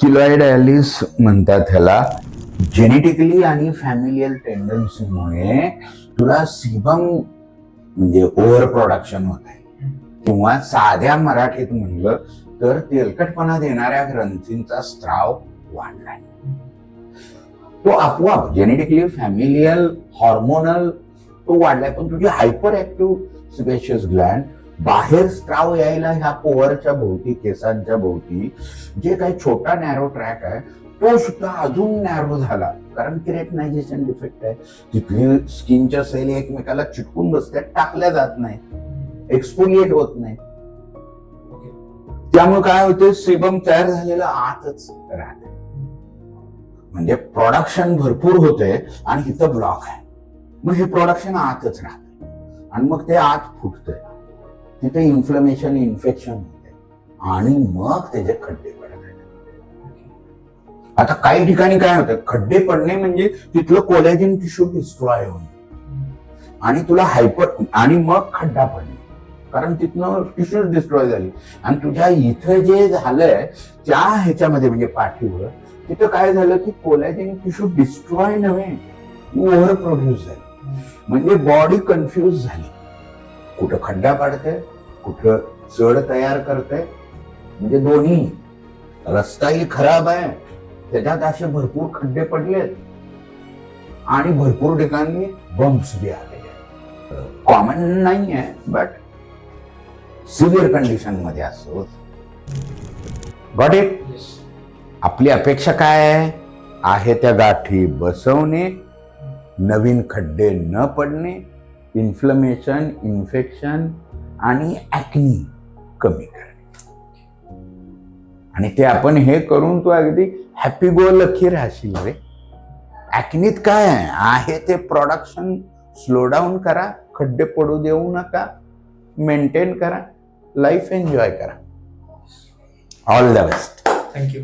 Keloid Alice म्हणतात ह्याला. Genetically आणि फॅमिलियल टेंडन्सीमुळे तुला सिबम म्हणजे ओव्हर प्रोडक्शन होत आहे किंवा साध्या मराठीत म्हणलं तर तेलकटपणा देणाऱ्या ग्रंथींचा स्त्राव वाढलाय. तो आपोआप जेनेटिकली फॅमिलियल हॉर्मोनल तो वाढलाय. पण तुझी हायपर ऍक्टिव्ह स्पेशियस ग्लँड बाहेर स्त्राव यायला ह्या पोवरच्या भोवती केसांच्या भोवती जे काही छोटा नॅरो ट्रॅक आहे तो सुद्धा अजून नॅरो झाला. कारण क्रेटनायझेशन डिफेक्ट आहे. तिथली स्किनच्या सेल एकमेकाला चिटकून बसतात टाकल्या जात नाही एक्सपोलिएट होत नाही त्यामुळे काय होते? सेबम तयार झालेलं आतच राहते. म्हणजे प्रोडक्शन भरपूर होते आणि इथं ब्लॉक आहे. मग हे प्रोडक्शन आतच राहते. आणि मग ते आत फुटतंय. तिथे इन्फ्लमेशन इन्फेक्शन होते. आणि मग त्याचे खड्डे पडत आता काही ठिकाणी काय होतं? खड्डे पडणे म्हणजे तिथलं कोलॅजिन टिश्यू डिस्ट्रॉय होणे. आणि तुला हायपर आणि मग खड्डा पडणे. कारण तिथनं टिश्यूज डिस्ट्रॉय झाली. आणि तुझ्या इथं जे झालंय त्या ह्याच्यामध्ये म्हणजे पाठीवर तिथं काय झालं की कोलॅजिन टिश्यू डिस्ट्रॉय नव्हे. ओव्हर प्रोड्यूस झाली. म्हणजे बॉडी कन्फ्यूज झाली. कुठं खड्डा पाडते कुठं चढ तयार करते म्हणजे दोन्ही. रस्ताही खराब आहे. त्याच्यात असे भरपूर खड्डे पडलेत. आणि भरपूर ठिकाणी बम्प्स बी आलेले कॉमन नाही आहे बट सिव्हिअर कंडिशनमध्ये असो गॉट इट आपली अपेक्षा काय आहे? आहे त्या गाठी बसवणे नवीन खड्डे न पडणे इन्फ्लमेशन इन्फेक्शन आणि ॲक्नी कमी करणे. आणि ते आपण हे करून तू अगदी हॅपी गो लकी राहशील रे. ॲक्नीत काय आहे? ते प्रोडक्शन स्लो डाऊन करा खड्डे पडू देऊ नका मेंटेन करा लाईफ एन्जॉय करा. All the best thank you